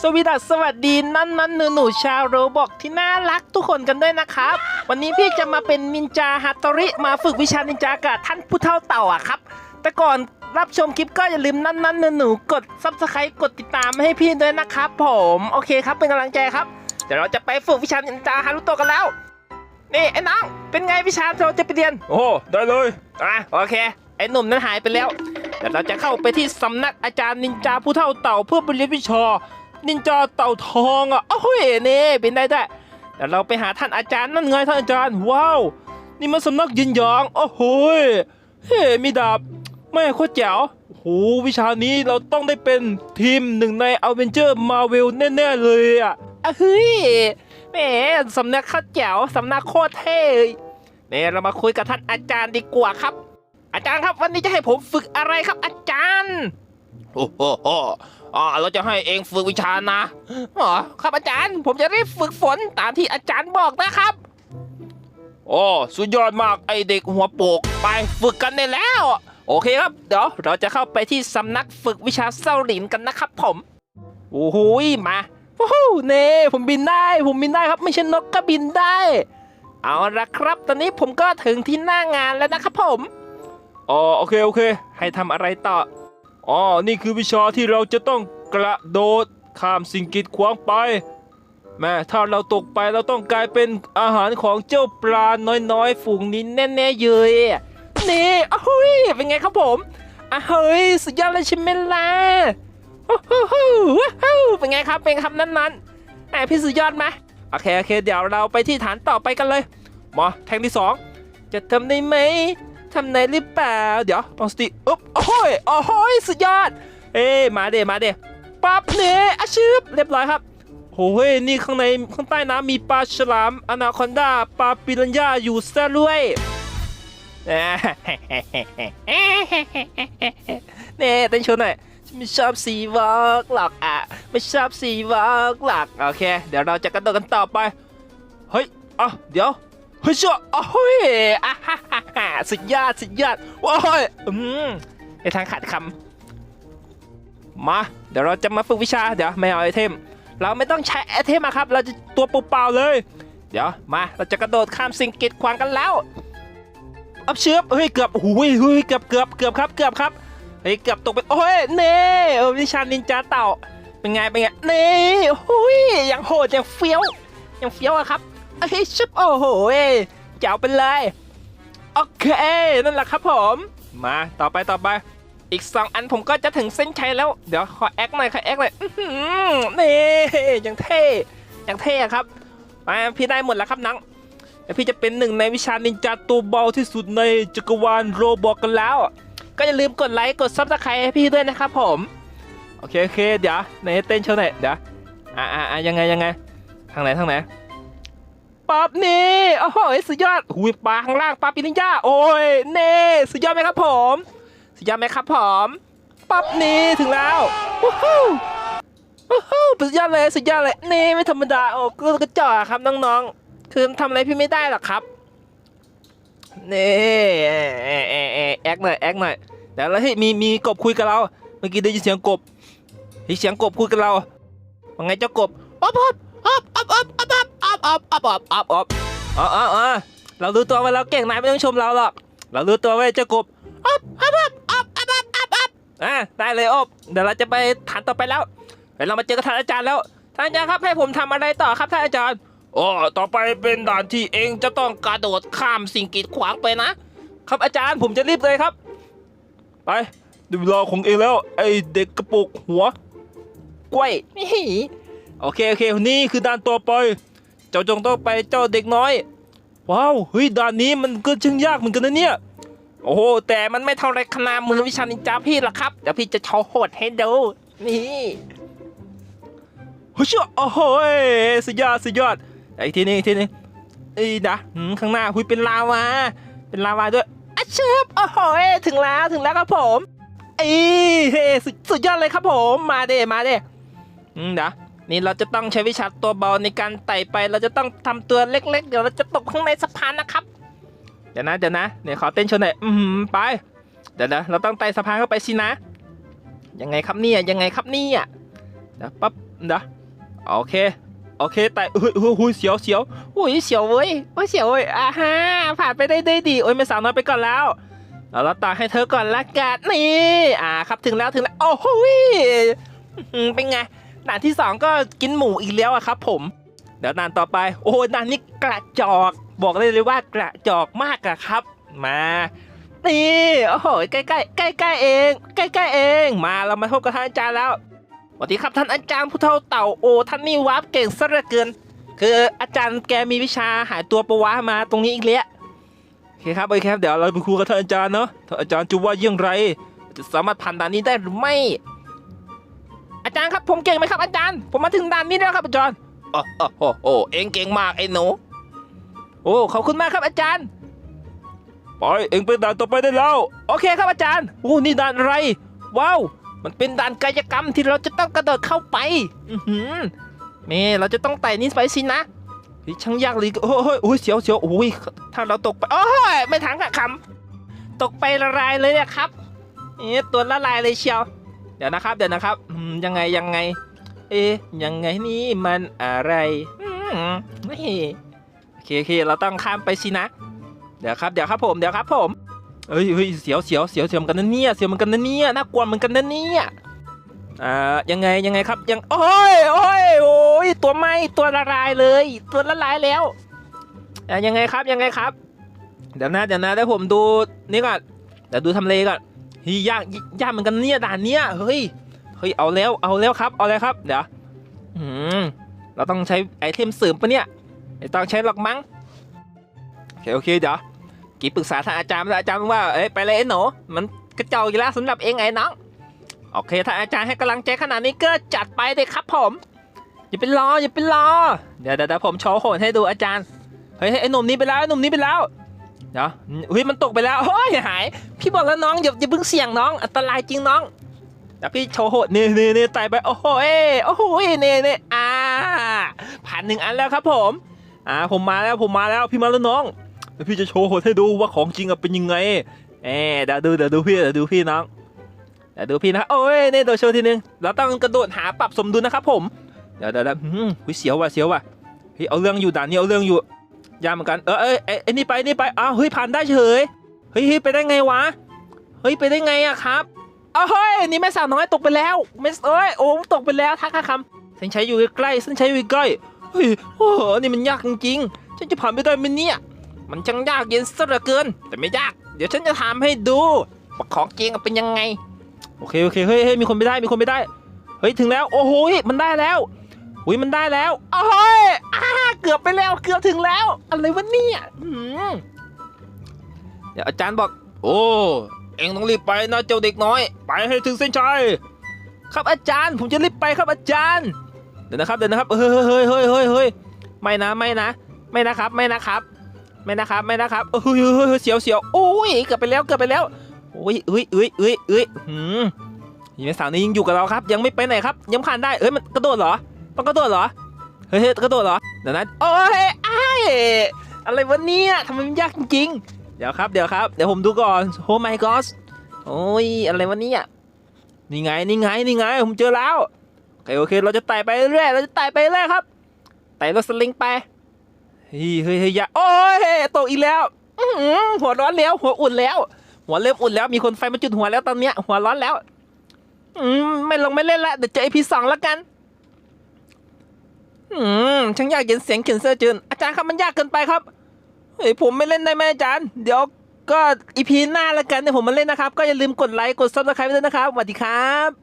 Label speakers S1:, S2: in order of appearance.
S1: สวีดัสสวัสดีนั่นนั่นหนูหนูๆชาวโรบอกที่น่ารักทุกคนกันด้วยนะครับ วันนี้พี่จะมาเป็นนินจาฮัตโตริมาฝึกวิชานินจากับท่านผู้เท่าเต่าอะครับ แต่ก่อนรับชมคลิปก็อย่าลืมนั่นนั่นหนูหนูๆกดซับสไครต์กดติดตามให้พี่ด้วยนะครับผมโอเคครับเป็นกำลังใจครับ เดี๋ยวเราจะไปฝึกวิชานินจาฮารุโตะกันแล้วนี่ไอ้น้องเป็นไงวิชาเราจะไปเรียน
S2: โอ้ได้เลย
S1: อะโอเค ไอ้หนุ่มนั้นหายไปแล้วเดี๋ยวเราจะเข้าไปที่สำนักอาจารย์นินจาผู้เท่าเต่าเพื่อไปเรียนวิชา นินจาเต่าทองอะโอ้ยนี่เป็นได้ได้เดี๋ยวเราไปหาท่านอาจารย์นั่นไงท่านอาจารย์ว้าวนี่มันสำนักยินยางโอ้โหเฮ้มีดาบแม่โคตรแจ๋วโอ้โหวิชานี้เราต้องได้เป็นทีมหนึ่งในอเวนเจอร์มาเวลแน่ๆเลยอะเฮ้ยแหมสำนักข้าแจ๋วสำนักโคตรเท่เลยเนี่ยเรามาคุยกับท่านอาจารย์ดีกว่าครับ อาจารย์ครับวันนี้จะให้ผมฝึกอะไรครับอาจารย์
S2: โอ้โห อ้อ่าเราจะให้เองฝึกวิชานะ
S1: อ๋อครับอาจารย์ ผมจะรีบฝึกฝนตามที่อาจารย์บอกนะครับ
S2: โอ้สุดยอดมากไอเด็กหัวโปก
S1: ไปฝึกกันได้แล้ว โอเคครับ เดี๋ยวเราจะเข้าไปที่สำนักฝึกวิชาเส้าหลินกันนะครับผมโอ้โหมาว้าวเน่ผมบินได้ ผมบินได้ครับ ไม่ใช่นกก็บินได้ เอาละครับ ตอนนี้ผมก็ถึงที่หน้างานแล้วนะครับผม
S2: อ๋อโอเคโอเค
S1: ให้ทำอะไรต่อ
S2: อ๋อ นี่คือวิชาที่เราจะต้องกระโดดข้ามสิ่งกีดขวางไป แม่ถ้าเราตกไปเราต้องกลายเป็นอาหารของเจ้าปลาน้อยๆ ฝูงนี้
S1: แน่ๆเยยนี่อ้าวเฮ้ยเป็นไงครับผมอ้าเฮ้ยสุดยอดเลยใช่ไหมล่ะเป็นไงครับเป็นคำนั้นๆแหมพี่สุดยอดไหมโอเคโอเค เดี๋ยวเราไปที่ฐานต่อไปกันเลยมาแทงที่สองจะทำได้ไหม ทำได้หรือเปล่า เดี๋ยวตั้งสติอุ๊บโอ้ยโอ้ยสุดยอด เอ้มาเดมาเดปั๊บเนี่ยอาชืบเรียบร้อยครับโอ้ยนี่ข้างในข้างใต้น้ำมีปลาฉลามอนาคอนดาปลาปิรันย่าอยู่ซะด้วยเน่เต้นโชว์หน่อยฉันไม่ชอบสีวอกหรอกอะ ไม่ชอบสีวอกหรอกโอเค เดี๋ยวเราจะกระโดดกันต่อไป เฮ้ยอะเดี๋ยว เฮ้ยเชัวโอ้ยอะฮ่าฮ่าฮ่าสุดยอดสุดยอดว้ายอืมในทางขาดคำมาเดี๋ยวเราจะมาฝึกวิชาเดี๋ยวไม่เอาไอเทม เราไม่ต้องใช้ไอเทมอะครับ เราจะตัวเปล่าๆเลย เดี๋ยวมาเราจะกระโดดข้ามสิ่งกีดขวางกันแล้วอัพเชือบเฮ้ยเกือบโอ้โหเฮ้ยเกือบเกือบเกือบครับเกือบครับเฮ้ยเกือบตกไปโอ้ยเน่เออวิชานินจาเต่าเป็นไงเป็นไงเน่โอ้ยยังโหดยังเฟี้ยวยังเฟี้ยวอะครับ เฮ้ยชุบโอ้โหเจ๋วไปเลย โอเค นั่นแหละครับผม มาต่อไปต่อไป อีกสองอันผมก็จะถึงเส้นชัยแล้ว เดี๋ยวขอแอคหน่อยขอแอคหน่อยอื้อหือนี่ยังเท่ยังเท่ครับมาพี่ได้หมดแล้วครับนังพี่จะเป็นหนึ่งในวิชานินจาตัวเบาที่สุดในจักรวาลโรบอกกันแล้ว ก็อย่าลืมกดไลค์กดซับสไครต์ให้พี่ด้วยนะครับผม โอเคโอเคเดี๋ยวไหนเต้นโชว์หน่อยเดี๋ยวอ่าอ่าอ่ายังไงยังไงทางไหนทางไหน ป๊อบนี่โอ้โหสุดยอดหุยปลาข้างล่างปลาปินิญญาโอ้ยเน่สุดยอดไหมครับผมสุดยอดไหมครับผมปั๊บนี่ถึงแล้ววู้ฮู้วู้ฮู้สุดยอดเลยสุดยอดเลยนี่ไม่ธรรมดาโอ้ก็กระจอกครับน้องๆ คือทำอะไรพี่ไม่ได้หรอกครับนี่เอ๊ะเอ๊ะเอ๊ะเอ๊ะแอคหน่อยแอคหน่อยเดี๋ยวแล้วเฮ้ยมีมีกบคุยกับเรา เมื่อกี้ได้ยินเสียงกบเฮ้ยเสียงกบคุยกับเราว่าไงเจ้ากบอ๊อบอ๊อบอ๊อบอ๊อบอ๊อบ อ๊อบอ๊อบอ๊อบอ๊อบอ๊อบอ๊อบอ๋ออ๋ออ๋อเรารู้ตัวว่าเราเก่งนายไม่ต้องชมเราหรอกเรารู้ตัวว่าเจ้ากบอ๊อบอ๊อบอ๊อบอ๊อบอ๊อบอ๊อบอ๊อบอ่าได้เลยอ๊อบเดี๋ยวเราจะไปฐานต่อไปแล้วเดี๋ยวเรามาเจอกับท่านอาจารย์แล้วท่านอาจารย์ครับให้ผมทำอะไรต่อครับท่านอาจารย์
S2: อ๋อต่อไปเป็นด่านที่เองจะต้องกระโดดข้ามสิ่งกีดขวางไปนะ
S1: ครับอาจารย์ผมจะรีบเลยครับ
S2: ไปดูเวลาของเองแล้ว ไอเด็กกระปุกหัว
S1: กล้วยนี่โอเคโอเคนี่คือด่านต่อไป เจ้าจงต้องไปเจ้าเด็กน้อย
S2: ว้าวเฮ้ยด่านนี้มันก็ช่างยากเหมือนกันนะเนี่ย
S1: โอ้โหแต่มันไม่เท่าไรขนาดมือวิชานินจาพี่หรอกครับเดี๋ยวพี่จะโชว์โหดให้ดูนี่
S2: เฮ้ยเชื่อโอ้โหยสุดยอดสุดยอดไอี
S1: กทีนึงอีกทีนึงอีนะข้างหน้าคุยเป็นลาวาเป็นลาวาด้วยอะเชิบโอ้โหถึงแล้วถึงแล้วครับผมอีเฮ้สุดสุดยอดเลยครับผมมาเด้มาเด้อืมเดี๋ยว นี่เราจะต้องใช้วิชาตัวเบาในการไต่ไป เราจะต้องทำตัวเล็ก ๆ เดี๋ยวเราจะตกข้างในสะพานนะครับ เดี๋ยวนะเดี๋ยวนะเดี๋ยวขอเต้นโชว์หน่อยอืมไป เดี๋ยวนะเราต้องไต่สะพานเข้าไปสินะ ยังไงครับเนี่ยยังไงครับเนี่ยเดี๋ยวปั๊บนะโอเคโอเคแต่เฮ้ยเฮ้ยเฮ้ยเสียวเสียวอุ้ยเสียวเว้ยโอ้ยเสียวเว้ยอ่าฮะผ่านไปได้ได้ดีโอ้ยไม่สาวน้อยไปก่อนแล้วเราเราตาให้เธอก่อนละกันนี่อ่าครับถึงแล้วถึงแล้วโอ้โหยเป็นไง ด่านที่สองก็กินหมูอีกแล้วอะครับ ผมเดี๋ยวด่านต่อไป โอ้ด่านนี้กระจอก บอกเลยเลยว่ากระจอกมากอะครับ มานี่โอ้โหใกล้ใกล้ใกล้ใกล้เอง ใกล้ใกล้เอง มาเรามาพบกับท่านอาจารย์แล้วสวัสดีครับท่านอาจารย์ผู้เฒ่าเต่าโอท่านนี่วาร์ปเก่งซะเหลือเกิน คืออาจารย์แกมีวิชาหายตัวประวะมาตรงนี้อีกแล้วโอเคครับโอเคครับเดี๋ยวเราไปคุยกับท่านอาจารย์เนาะท่านอาจารย์จะว่าอย่างไร จะสามารถผ่านด่านนี้ได้หรือไม่ อาจารย์ครับผมเก่งไหมครับอาจารย์ ผมมาถึงด่านนี้แล้วครับอาจารย์โอ้โอ้โอ้โอ้เองเก่งมากไอ้หนูโอ้ขอบคุณมากครับอาจารย์
S2: ไปเองไปด่านต่อไปได้แล้ว
S1: โอเคครับอาจารย์โอ้นี่ด่านอะไร ว้าว มันเป็นด่านกายกรรมที่เราจะต้องกระโดดเข้าไป อือหือเมเราจะต้องไต่นี้ไปสินะเฮ้ยช่างยากเลยโอ้ยโอ้ยโอ้ยเสียวเสียวโอ้ยถ้าเราตกไปโอ้ยไม่ถังกับคำตกไปละลายเลยอะครับเอ๊ะตัวละลายเลยเชียวเดี๋ยวนะครับเดี๋ยวนะครับยังไงยังไง เอ๊ยังไงนี่มันอะไรอืมนี่โอเคโอเคเราต้องข้ามไปสินะ เดี๋ยวครับเดี๋ยวครับผมเดี๋ยวครับผมเฮ้ยเฮ้ยเสียวเสียวเสียวเสียวเหมือนกันนะเนี่ยเสียวเหมือนกันนะเนี่ยน่ากลัวเหมือนกันนะเนี่ยอ่ายังไงยังไงครับยังโอ้ยโอ้ยโอ้ยตัวไหมตัวละลายเลย ตัวละลายแล้วอ่ายังไงครับยังไงครับ เดี๋ยวนะเดี๋ยวนะเดี๋ยวผมดูนี่ก่อนเดี๋ยวดูทำเลก่อน ฮ้ยยากยากเหมือนกันเนี่ยด่านเนี้ยเฮ้ยเฮ้ยเอาแล้วเอาแล้วครับเอาแล้วครับเดี๋ยวอืมเราต้องใช้ไอเทมเสริมปะเนี่ยไม่ต้องใช้หรอกมั้งโอเคโอเคเดี๋ยวกีปรึกษาท่านอาจารย์แล้วอาจารย์ว่าเอ้ยไปเลยไอ้หนูมันกระเจ้าอีกแล้วสำหรับเองไอ้น้องโอเคถ้าอาจารย์ให้กำลังใจขนาดนี้ก็จัดไปเลยครับผมอย่าไปรออย่าไปรอเดี๋ยวเดี๋ยวผมโชว์โหนให้ดูอาจารย์เฮ้ยเฮ้ยไอ้หนุ่มนี้ไปแล้วไอ้หนุ่มนี้ไปแล้ว เดี๋ยวเฮ้ยมันตกไปแล้วเฮ้ยหาย พี่บอกแล้วน้องอย่าอย่าเพิ่งเสี่ยงน้องอันตรายจริงน้องเดี๋ยวพี่โชว์โหดนี่นี่นี่ไต่ไปโอ้โหเอ้ยโอ้โหนี่นี่อ่าผ่านหนึ่งอันแล้วครับผมอ่าผมมาแล้วผมมาแล้วพี่มาแล้วน้องเดี๋ยวพี่จะโชว์โหดให้ดูว่าของจริงอะเป็นยังไงเอ๊เดี๋ยวดูเดี๋ยวดูพี่เดี๋ยวดูพี่น้องเดี๋ยวดูพี่นะโอ้ยนี่โดดโชว์ทีนึงเราต้องกระโดดหาปรับสมดุลนะครับผมเดี๋ยวเดี๋ยวเดี๋ยวหืมเสียวว่ะเสียวว่ะเฮ้ยเอาเรื่องอยู่ด่านนี้เอาเรื่องอยู่ ยากเหมือนกัน เออเอ้ยเอ้ยนี่ไปนี่ไปอ้าวเฮ้ยผ่านได้เฉย เฮ้ยเฮ้ยไปได้ไงวะ เฮ้ยไปได้ไงอะครับอ้าวเฮ้ยนี่แม่สาวน้อยตกไปแล้วแม่เอ้ยโอ้ตกไปแล้วทักค่ะคำเส้นชัยอยู่ใกล้ๆเส้นชัยอยู่ใกล้เฮ้ยโอ้โหนี่มันยากจริงๆฉันจะผ่านไปได้ไหมเนี่ยมันจังยากเย็นซะเหลือเกิน แต่ไม่ยาก เดี๋ยวฉันจะทำให้ดูว่าของจริงเป็นยังไง โอเคโอเคเฮ้ยเฮ้ยมีคนไปได้มีคนไปได้ เฮ้ยถึงแล้วโอ้โหมันได้แล้วอุ้ยมันได้แล้วโอ้ยอ้า เกือบไปแล้วเกือบถึงแล้ว อะไรวะเนี่ยอืมเดี๋ยวอาจารย์บอก โอ้เอ็งต้องรีบไปนะเจ้าเด็กน้อย ไปให้ถึงเส้นชัยครับอาจารย์ผมจะรีบไปครับอาจารย์ เดี๋ยวนะครับเดี๋ยวนะครับเฮ้ยเฮ้ยเฮ้ยเฮ้ยเฮ้ยไม่นะไม่นะ ไม่นะครับไม่นะครับ ไม่นะครับไม่นะครับเฮ้ยเฮ้ยเฮ้ยเสียวเสียวโอ้ยเกือบไปแล้วเกือบไปแล้วโอ้ยเอ้ยเอ้ยเอ้ยเอ้ยหืมยังสาวนี้ยังอยู่กับเราครับ ยังไม่ไปไหนครับยังผ่านได้เอ้ยมันกระโดดเหรอต้องกระโดดเหรอ เฮ้ยเฮ้ยกระโดดเหรอเดี๋ยวนะโอ้ยไอ้อะไรวะเนี่ยทำไมมันยากจริงๆเดี๋ยวครับเดี๋ยวครับเดี๋ยวผมดูก่อนโอ้ my god โอ้ยอะไรวะเนี่ยนี่ไงนี่ไงนี่ไงผมเจอแล้วโอเคโอเค เราจะไต่ไปเรื่อยเราจะไต่ไปเรื่อยครับไต่รถสลิงไปเฮ้ยเฮ้ยเฮ้ยอย่าโอ้ยตกอีกแล้วหัวร้อนแล้วหัวอุ่นแล้ว หัวเริ่มอุ่นแล้วมีคนไฟมาจุดหัวแล้วตอนเนี้ยหัวร้อนแล้ว อืมไม่ลงไม่เล่นละเดี๋ยวเจอ EP สองแล้วกัน อืมช่างยากเย็นเสียงเขียนเสื้อจืนอาจารย์ครับมันยากเกินไปครับเฮ้ยผมไม่เล่นได้ไหมอาจารย์ เดี๋ยวก็อีพีหน้าแล้วกันเดี๋ยวผมมาเล่นนะครับ ก็อย่าลืมกดไลค์กดซับสไครต์ด้วยนะครับสวัสดีครับ